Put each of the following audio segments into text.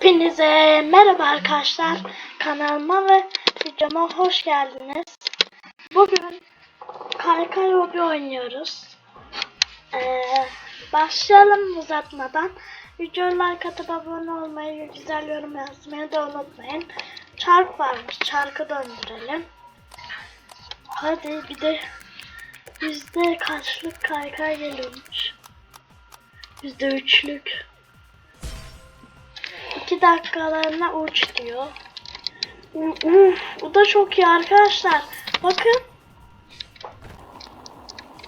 Hepinize merhaba arkadaşlar. Kanalıma ve videoma hoş geldiniz. Bugün kaykay hobi oynuyoruz. Ee, başlayalım uzatmadan. Videoya like atıp abone olmayı, güzel yorum yazmayı da unutmayın. Çark varmış. Çarkı döndürelim. Hadi bir de yüzde kaçlık kaykay geliyormuş. Yüzde üçlük. 2 dakikalarına uç diyor. Uf, bu da çok iyi arkadaşlar. Bakın.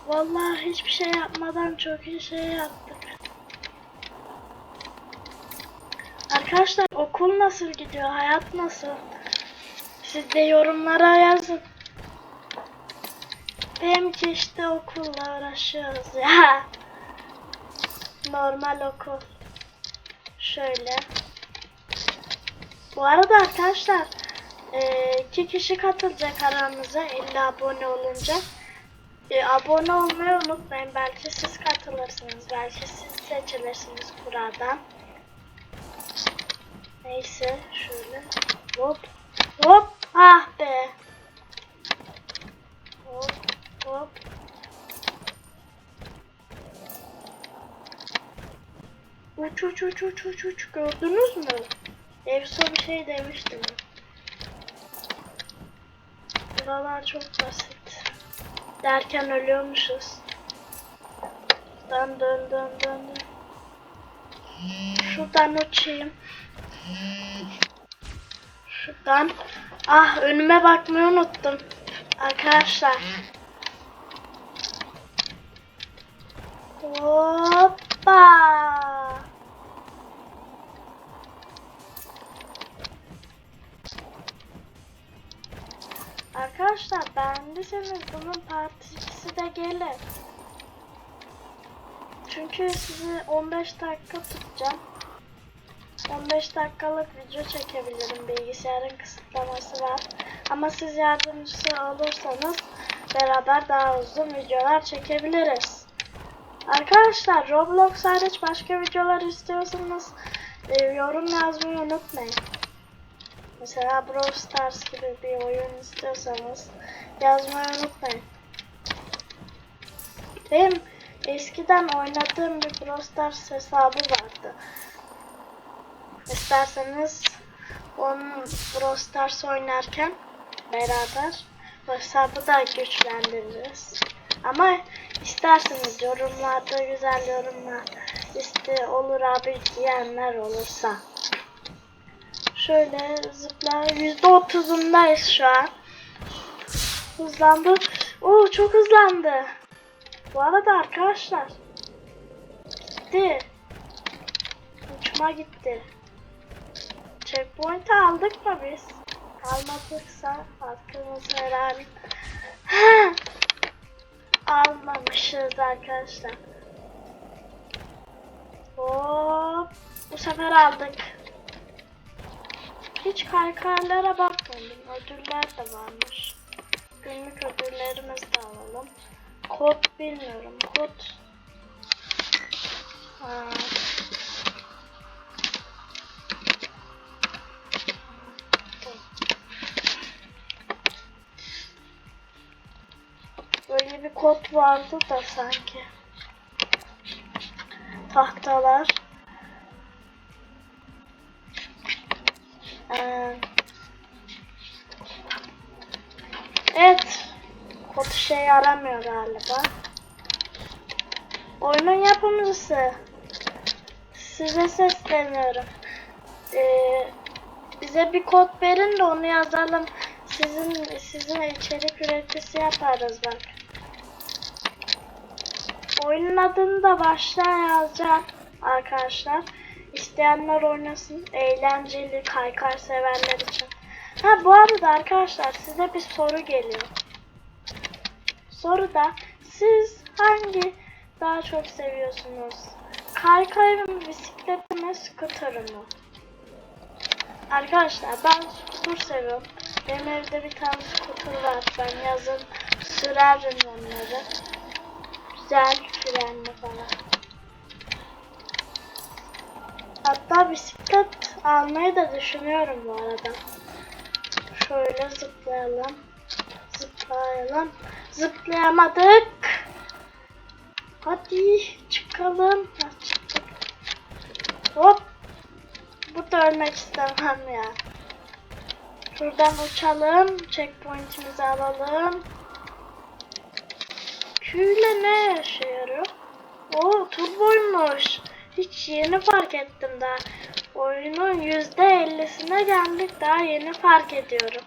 Vallahi hiçbir şey yapmadan çok iyi şey yaptık. Arkadaşlar okul nasıl gidiyor? Hayat nasıl? Siz de yorumlara yazın. Benimki işte okulla uğraşıyoruz ya. Normal okul. Şöyle. Bu arada arkadaşlar e, iki kişi katılacak aramıza 50 abone olunca. E, abone olmayı unutmayın. Belki siz katılırsınız. Belki siz seçilirsiniz buradan. Neyse şöyle. Hop. Hop. Ah be. Hop. Hop. Uç uç uç uç uç uç. Gördünüz mü? Efso bir şey demiştim. Buralar çok basit. Derken ölüyormuşuz. Dön dön dön dön dön. Şuradan uçayım. Şuradan. Ah önüme bakmayı unuttum. Arkadaşlar. Hoppa. Arkadaşlar beğendiyseniz bunun partisi de gelir. Çünkü sizi 15 dakika tutacağım. 15 dakikalık video çekebilirim. Bilgisayarın kısıtlaması var. Ama siz yardımcısı olursanız beraber daha uzun videolar çekebiliriz. Arkadaşlar Roblox hariç başka videolar istiyorsanız e, yorum yazmayı unutmayın. Mesela Brawl Stars gibi bir oyun istiyorsanız yazmayı unutmayın. Benim eskiden oynadığım bir Brawl Stars hesabı vardı. İsterseniz onun Brawl Stars oynarken beraber hesabı da güçlendiririz. Ama isterseniz yorumlarda güzel yorumlar iste olur abi diyenler olursa. Şöyle zıpla. Yüzde otuzundayız şu an. Hızlandı. Oo çok hızlandı. Bu arada arkadaşlar. Gitti. Uçma gitti. Checkpoint aldık mı biz? Almadıksa hakkımız helal. Almamışız arkadaşlar. Hop. Bu sefer aldık. Hiç kaykaylara bakmadım. Ödüller de varmış. Günlük ödüllerimizi de alalım. Kod bilmiyorum. Kod. Böyle bir kod vardı da sanki. Tahtalar. Evet. Kod işe yaramıyor galiba. Oyunun yapımcısı. Size sesleniyorum. Ee, bize bir kod verin de onu yazalım. Sizin sizin içerik üreticisi yaparız bak. Oyunun adını da baştan yazacağım arkadaşlar. İsteyenler oynasın. Eğlenceli kaykay severler için. Ha bu arada arkadaşlar size bir soru geliyor. Soruda siz hangi daha çok seviyorsunuz? Kaykay mı, bisiklet mi, scooter mı? Arkadaşlar ben scooter seviyorum. Benim evde bir tane scooter var. Ben yazın sürerim onları. Güzel frenli falan. Hatta bisiklet almayı da düşünüyorum bu arada. Şöyle zıplayalım. Zıplayalım. Zıplayamadık. Hadi çıkalım. Çıktık. Hop. Burada ölmek istemem ya. Şuradan uçalım. Checkpoint'imizi alalım. Q'yle ne işe yarıyor? Oo turboymuş. Hiç yeni fark ettim daha. Oyunun yüzde ellisine geldik. Daha yeni fark ediyorum.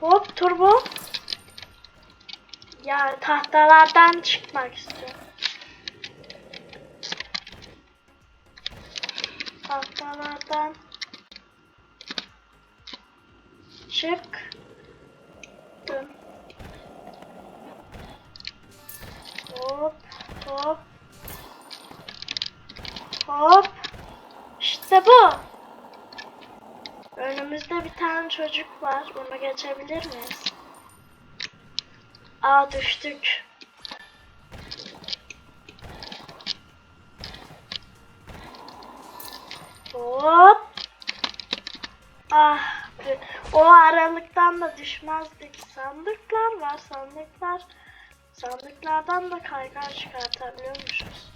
Hop. Turbo. Ya tahtalardan çıkmak istiyorum. Tahtalardan çık. Dön. Hop hop. Hop. İşte bu. Önümüzde bir tane çocuk var. Onu geçebilir miyiz? Aa düştük. Hop. Ah. O aralıktan da düşmezdik. Sandıklar var. Sandıklar. Sandıklardan da kaykay çıkartabiliyormuşuz.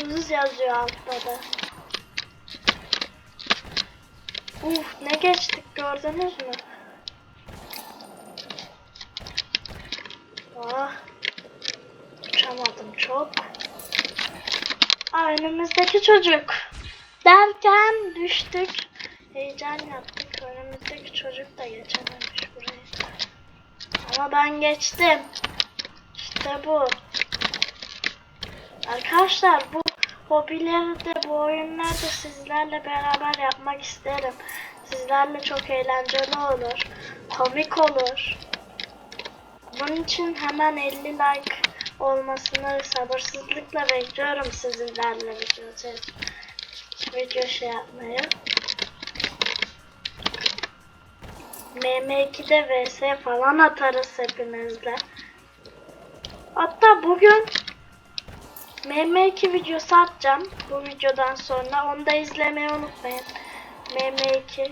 Hızız yazıyor altta da. Uf ne geçtik gördünüz mü? Ah. Uçamadım çok. Aa, önümüzdeki çocuk. Derken düştük. Heyecan yaptık. Önümüzdeki çocuk da geçememiş burayı. Ama ben geçtim. İşte bu. Arkadaşlar bu hobileri de bu oyunları da sizlerle beraber yapmak isterim. Sizlerle çok eğlenceli olur. Komik olur. Bunun için hemen 50 like olmasını sabırsızlıkla bekliyorum sizlerle video, video şey yapmayı. MM2'de vs falan atarız hepimizle. Hatta bugün MM2 videosu atacağım bu videodan sonra. Onu da izlemeyi unutmayın. MM2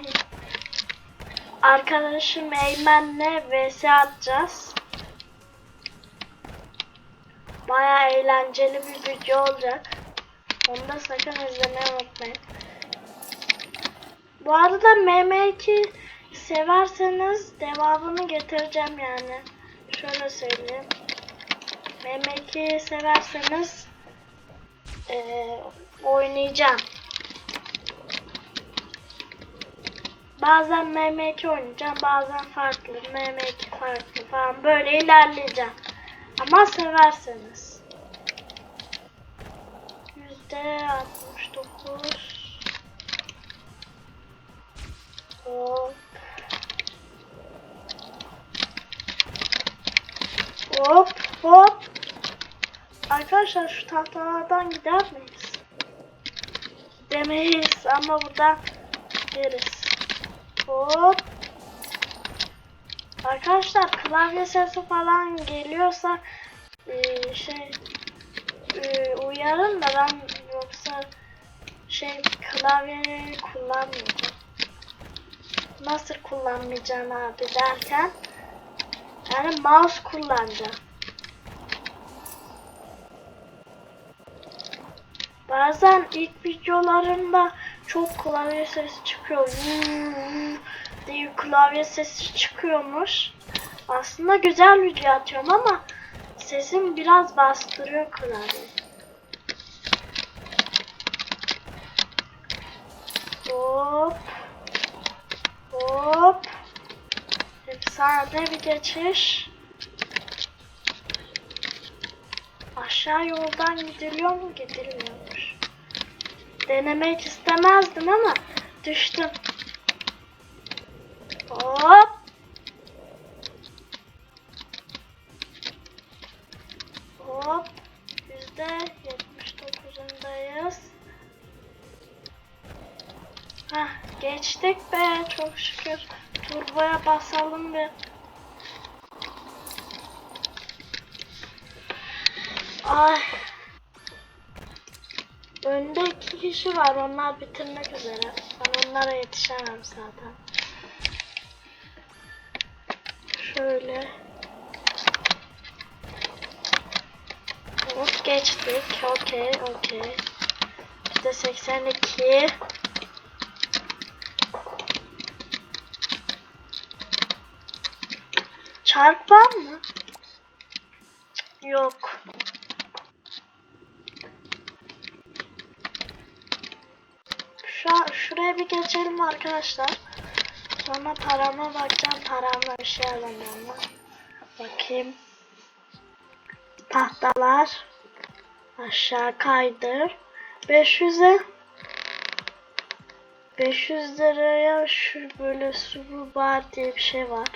Arkadaşım Eymen'le vs atacağız. Baya eğlenceli bir video olacak. Onu da sakın izlemeyi unutmayın. Bu arada MM2 severseniz devamını getireceğim yani. Şöyle söyleyeyim. MM2 severseniz eee, oynayacağım. Bazen MM2 oynayacağım, bazen farklı, MM2 farklı falan böyle ilerleyeceğim. Ama severseniz. Yüzde 69. Hop. Hop hop. Arkadaşlar şu tahtalardan gider miyiz? Demeyiz ama buradan gideriz. Hop. Arkadaşlar klavye sesi falan geliyorsa eee, şey eee, uyarın da ben şey klavyeyi kullanmayacağım. Nasıl kullanmayacağım abi derken yani mouse kullanacağım. Bazen ilk videolarında çok klavye sesi çıkıyor. Vuuu diye klavye sesi çıkıyormuş. Aslında güzel video atıyorum ama sesim biraz bastırıyor klavye. Hop. Hop. Efsane bir geçiş. Aşağı yoldan gidiliyor mu? Gidilmiyormuş. Denemek istemezdim ama düştüm. Hop. Hop. Yüzde yetmiş dokuzundayız. Geçtik be çok şükür. Turboya basalım bir. Ay. Önde iki kişi var. Onlar bitirmek üzere. Ben onlara yetişemem zaten. Şöyle. Hop geçtik. Okey, okey. İşte 82. Çarp var mı? Yok. Şu an, şuraya bir geçelim arkadaşlar. Sonra parama bakacağım. Paramla bir şey lan. Bakayım. Tahtalar. Aşağı kaydır. 500'e 500 liraya şu böyle su bar diye bir şey var.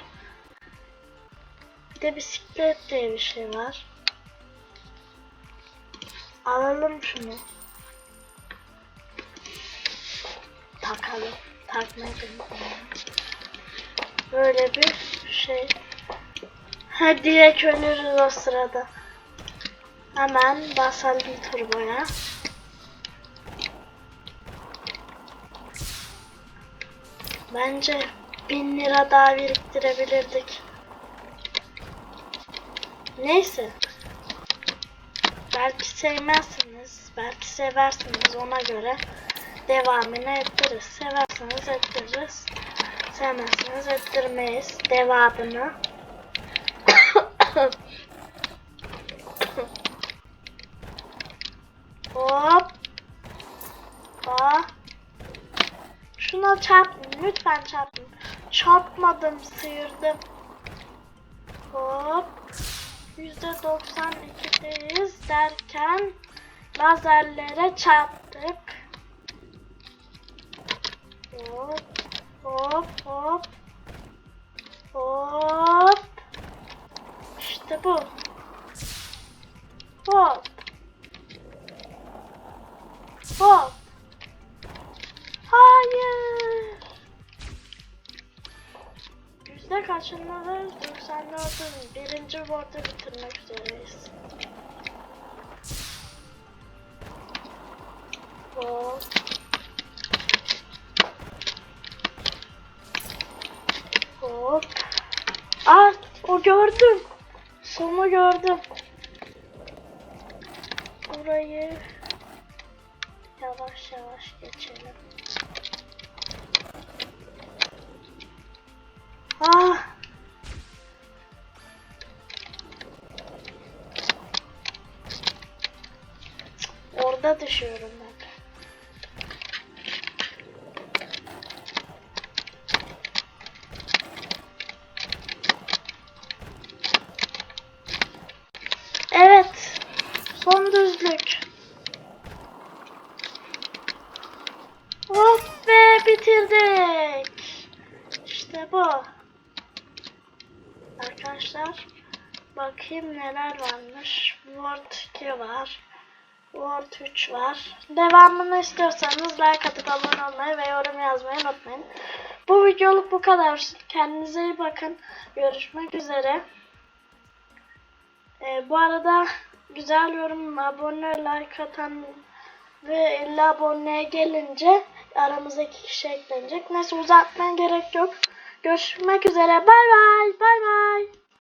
Bir de bisiklet diye bir şey var. Alalım şunu. Takalım. Unutmayalım. Böyle bir şey. Ha direkt ölürüz o sırada. Hemen basalım turboya. Bence bin lira daha biriktirebilirdik. Neyse. Belki sevmezsiniz, belki seversiniz ona göre devamını ettiririz. Severseniz ettiririz. Sevmezseniz ettirmeyiz devamını. Hop. Hop. Şuna çarpın. Lütfen çarpın. Çarpmadım. Sıyırdım. Hop. %92'deyiz derken lazerlere çarptık. Hop. Hop. Hop. Hop. İşte bu. 94'ün birinci board'u bitirmek üzereyiz. Hop. Hop. Aa, o gördüm. Sonu gördüm. Burayı yavaş yavaş geçelim. Ah. Orada düşüyorum ben. Evet. Son düzlük. Hop be bitirdik. İşte bu. Arkadaşlar bakayım neler varmış. Word 2 var. Word 3 var. Devamını istiyorsanız like atıp abone olmayı ve yorum yazmayı unutmayın. Bu videoluk bu kadar. Kendinize iyi bakın. Görüşmek üzere. Ee, bu arada güzel yorum, abone, like atan ve 50 aboneye gelince aramızdaki kişi eklenecek. Neyse uzatmaya gerek yok. Görüşmek üzere. Bay bay. Bay bay.